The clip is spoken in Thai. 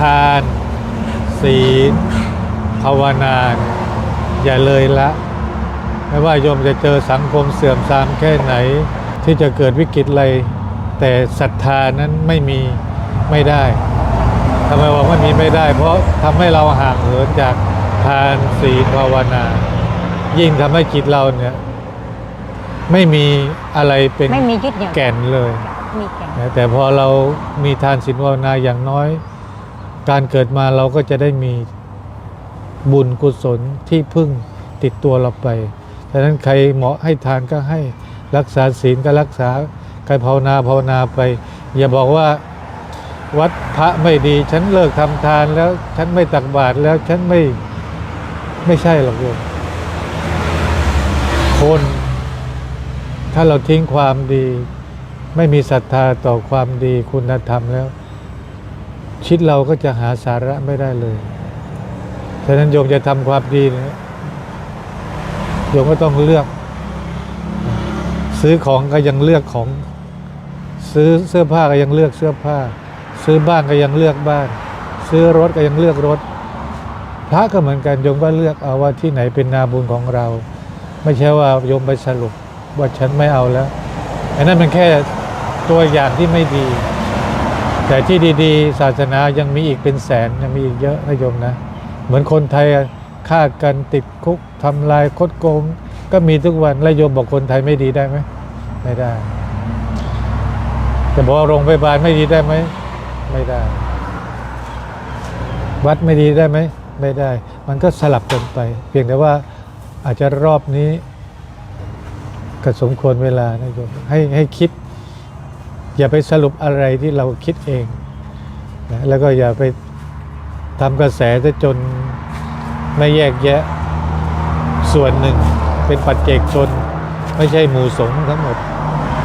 ทาน ศีล ภาวนาอย่าเลยละ ไม่ว่าโยมจะเจอสังคมเสื่อมทรามแค่ไหน ที่จะเกิดวิกฤตอะไร แต่ศรัทธานั้นไม่มีไม่ได้ทำไมว่าไม่มีไม่ได้ เพราะทำให้เราห่างเหินจากทานศีลภาวนา ยิ่งทำให้จิตเราเนี่ยไม่มีอะไรเป็นไม่มียึดเหนี่ยวแก่นเลย มีแก่นนะแต่พอเรามีทานศีลภาวนาอย่างน้อย การเกิดมาเราก็จะได้มีบุญกุศลที่พึ่งติดตัวเราไปดังนั้นใครเหมาะให้ทานก็ให้รักษาศีลก็รักษาใครภาวนาภาวนาไป อย่าบอกว่าวัดพระไม่ดี ฉันเลิกทำทานแล้วฉันไม่ตักบาตรแล้วฉันไม่ไม่ใช่หรอกโยมคน ถ้าเราทิ้งความดี ไม่มีศรัทธาต่อความดีคุณธรรมแล้ว ชิดเราก็จะหาสาระไม่ได้เลยฉะนั้นโยมจะทำความดีเนะโยมก็ต้องเลือก ซื้อของก็ยังเลือกของ ซื้อเสื้อผ้าก็ยังเลือกเสื้อผ้า ซื้อบ้านก็ยังเลือกบ้าน ซื้อรถก็ยังเลือกรถ พระก็เหมือนกันโยมก็เลือกเอาว่าที่ไหนเป็นนาบุญของเรา ไม่ใช่ว่าโยมไปสรุปว่าฉันไม่เอาแล้วอันนั้นมันแค่ตัวอย่างที่ไม่ดี แต่ที่ดีๆ ศาสนายังมีอีกเป็นแสนยังมีอีกเยอะนะโยมนะ เหมือนคนไทยฆ่ากันติดคุกทำลายคดโกง ก็มีทุกวันแล้วโยมบอกคนไทยไม่ดีได้ไหมไม่ได้ แต่บอกโรงพยาบาลไม่ดีได้ไหมไม่ได้ วัดไม่ดีได้ไหมไม่ได้ มันก็สลับกันไป เพียงแต่ว่าอาจจะรอบนี้ก็สมควรเวลานะโยมให้ให้คิด อย่าไปสรุปอะไรที่เราคิดเองนะแล้วก็อย่าไปทำกระแสจะจนไม่แยกแยะส่วนหนึ่งเป็นปัจเจกชน ไม่ใช่หมู่สงทั้งหมด